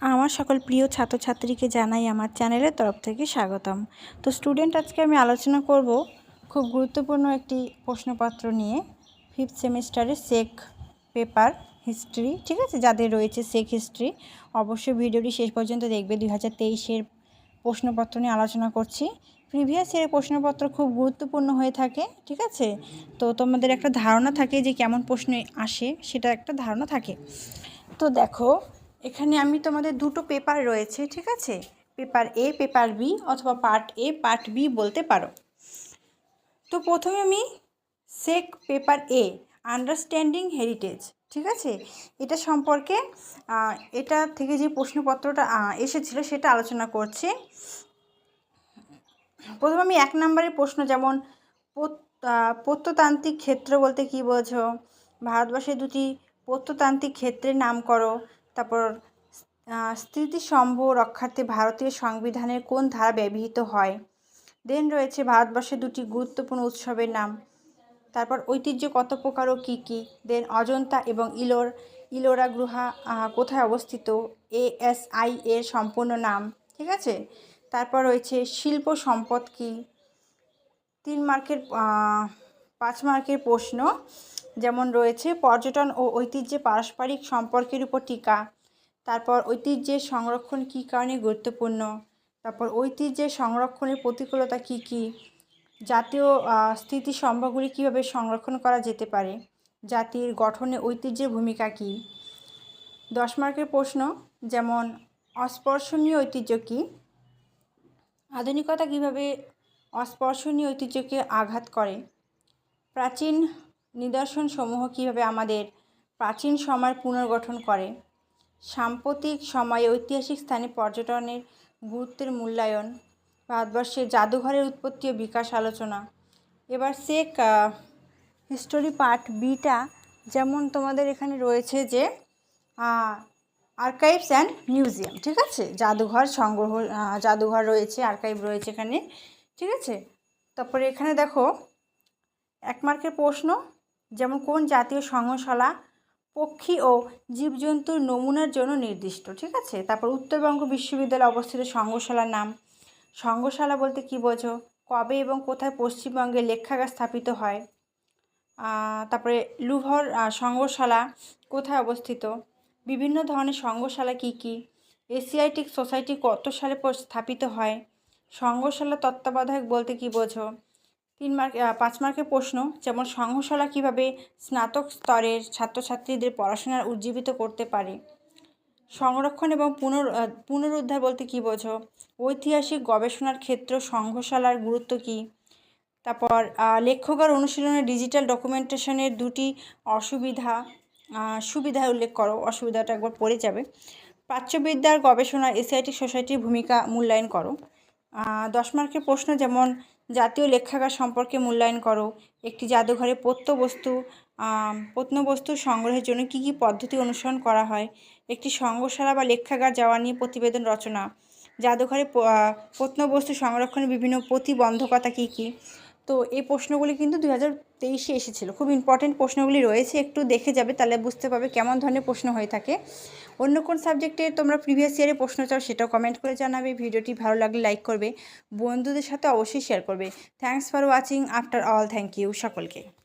আমার সকল প্রিয় ছাত্রছাত্রীকে জানাই আমার চ্যানেলের তরফ থেকে স্বাগতম। তো স্টুডেন্ট আজকে আমি আলোচনা করব খুব গুরুত্বপূর্ণ একটি প্রশ্নপত্র নিয়ে ফিফথ সেমিস্টারের সেক পেপার হিস্ট্রি ঠিক আছে? যাদের রয়েছে সেক হিস্ট্রি অবশ্যই ভিডিওটি শেষ পর্যন্ত দেখবে। দুই হাজার তেইশের প্রশ্নপত্র নিয়ে আলোচনা করছি। প্রিভিয়াস ইয়ারের প্রশ্নপত্র খুব গুরুত্বপূর্ণ হয়ে থাকে, ঠিক আছে? তো তোমাদের একটা ধারণা থাকে যে কেমন প্রশ্ন আসে, সেটা একটা ধারণা থাকে। তো দেখো এখানে আমি তোমাদের দুটো পেপার রয়েছে ঠিক আছে? পেপার এ পেপার বি অথবা পার্ট এ পার্ট বি বলতে পারো। তো প্রথমে আমি সেক পেপার এ আন্ডারস্ট্যান্ডিং হেরিটেজ ঠিক আছে? এটা সম্পর্কে এটা থেকে যে প্রশ্নপত্রটা এসেছিল সেটা আলোচনা করছি। প্রথমে আমি এক নম্বরের প্রশ্ন যেমন প্রত- আহ, প্রত্নতান্ত্রিক ক্ষেত্র বলতে কি বোঝো? ভারতবর্ষের দুটি প্রত্নতান্ত্রিক ক্ষেত্রের নাম করো তারপর আহ, স্মৃতিসম্ভ রক্ষার্থে ভারতীয় সংবিধানের কোন ধারা ব্যবহৃত হয়? দেন রয়েছে ভারতবর্ষের দুটি গুরুত্বপূর্ণ উৎসবের নাম। তারপর ঐতিহ্য কত প্রকার ও কী কী? দেন অজন্তা এবং ইলোর ইলোরা গুহা কোথায় অবস্থিত? এএসআই এর সম্পূর্ণ নাম ঠিক আছে? তারপর রয়েছে শিল্প সম্পদ কী? তিন মার্কের পাঁচ মার্কের প্রশ্ন। যেমন রয়েছে পর্যটন ও ঐতিহ্যে পারস্পরিক সম্পর্কের উপর টিকা। তারপর ঐতিহ্যের সংরক্ষণ কী কারণে গুরুত্বপূর্ণ? তারপর ঐতিহ্যের সংরক্ষণের প্রতিকূলতা কী কী? জাতীয় আহ, স্থিতিস্তম্ভগুলি কীভাবে সংরক্ষণ করা যেতে পারে? জাতির গঠনে ঐতিহ্যের ভূমিকা কী? দশ মার্কের প্রশ্ন যেমন অস্পর্শনীয় ঐতিহ্য কী? আধুনিকতা কীভাবে অস্পর্শনীয় ঐতিহ্যকে আঘাত করে? প্রাচীন নিদর্শনসমূহ কীভাবে আমাদের প্রাচীন সময়ের পুনর্গঠন করে? সাম্প্রতিক সময়ে ঐতিহাসিক স্থানে পর্যটনের গুরুত্বের মূল্যায়ন, ভারতবর্ষের জাদুঘরের উৎপত্তি ও বিকাশ আলোচনা। এবার সেক হিস্টোরি পার্ট বিটা যেমন তোমাদের এখানে রয়েছে যে আর্কাইভস অ্যান্ড মিউজিয়াম ঠিক আছে? জাদুঘর সংগ্রহ জাদুঘর রয়েছে আর্কাইভ রয়েছে এখানে, ঠিক আছে? তারপরে এখানে দেখো, এক মার্কের প্রশ্ন যেমন কোন জাতীয় সংগ্রহশালা, পক্ষী ও জীবজন্তুর নমুনার জন্য নির্দিষ্ট, ঠিক আছে? তারপর উত্তরবঙ্গ বিশ্ববিদ্যালয়ে অবস্থিত সংগ্রহশালার নাম। সংগ্রহশালা বলতে কী বোঝো? কবে এবং কোথায় পশ্চিমবঙ্গে লেখাগার স্থাপিত হয়? তারপরে লুভর সংগ্রহশালা কোথায় অবস্থিত? বিভিন্ন ধরনের সংগ্রহশালা কী কী? এশিয়াটিক সোসাইটি কত সালে স্থাপিত হয়? সংগ্রহশালা তত্ত্বাবধায়ক বলতে কী বোঝো? তিন মার্ক পাঁচ মার্কের প্রশ্ন, যেমন সংঘশালা কীভাবে স্নাতক স্তরের ছাত্রছাত্রীদের পড়াশোনার উজ্জীবিত করতে পারে? সংরক্ষণ এবং পুনর পুনরুদ্ধার বলতে কী বোঝো? ঐতিহাসিক গবেষণার ক্ষেত্র সংঘশালার গুরুত্ব কী? তারপর লেখকের অনুশীলনে ডিজিটাল ডকুমেন্টেশনের দুটি অসুবিধা সুবিধা উল্লেখ করো, অসুবিধাটা একবার পড়ে যাবে। প্রাচ্যবিদ্যার গবেষণা এসআইটি সোসাইটির ভূমিকা মূল্যায়ন করো। দশ মার্কের প্রশ্ন, যেমন জাতীয় লেখাগার সম্পর্কে মূল্যায়ন করো। একটি জাদুঘরে প্রত্যবস্তু প্রত্নবস্তু সংগ্রহের জন্য কি কি পদ্ধতি অনুসরণ করা হয়? একটি সংগ্রহশালা বা লেখাগার যাওয়া নিয়ে প্রতিবেদন রচনা। জাদুঘরে প্রত্নবস্তু সংরক্ষণের বিভিন্ন প্রতিবন্ধকতা কী কী? তো এই প্রশ্নগুলি কিন্তু দু হাজার তেইশে এসেছিল। খুব ইম্পর্টেন্ট প্রশ্নগুলি রয়েছে, একটু দেখে যাবে, তাহলে বুঝতে পারবে কেমন ধরনের প্রশ্ন হয়ে থাকে। অন্য কোন সাবজেক্টে তোমরা প্রিভিয়াস ইয়ারে প্রশ্ন চাও, সেটাও কমেন্ট করে জানাবে। ভিডিওটি ভালো লাগলে লাইক করবে। বন্ধুদের সাথে অবশ্যই শেয়ার করবে। Thanks for watching after all thank you সকলকে।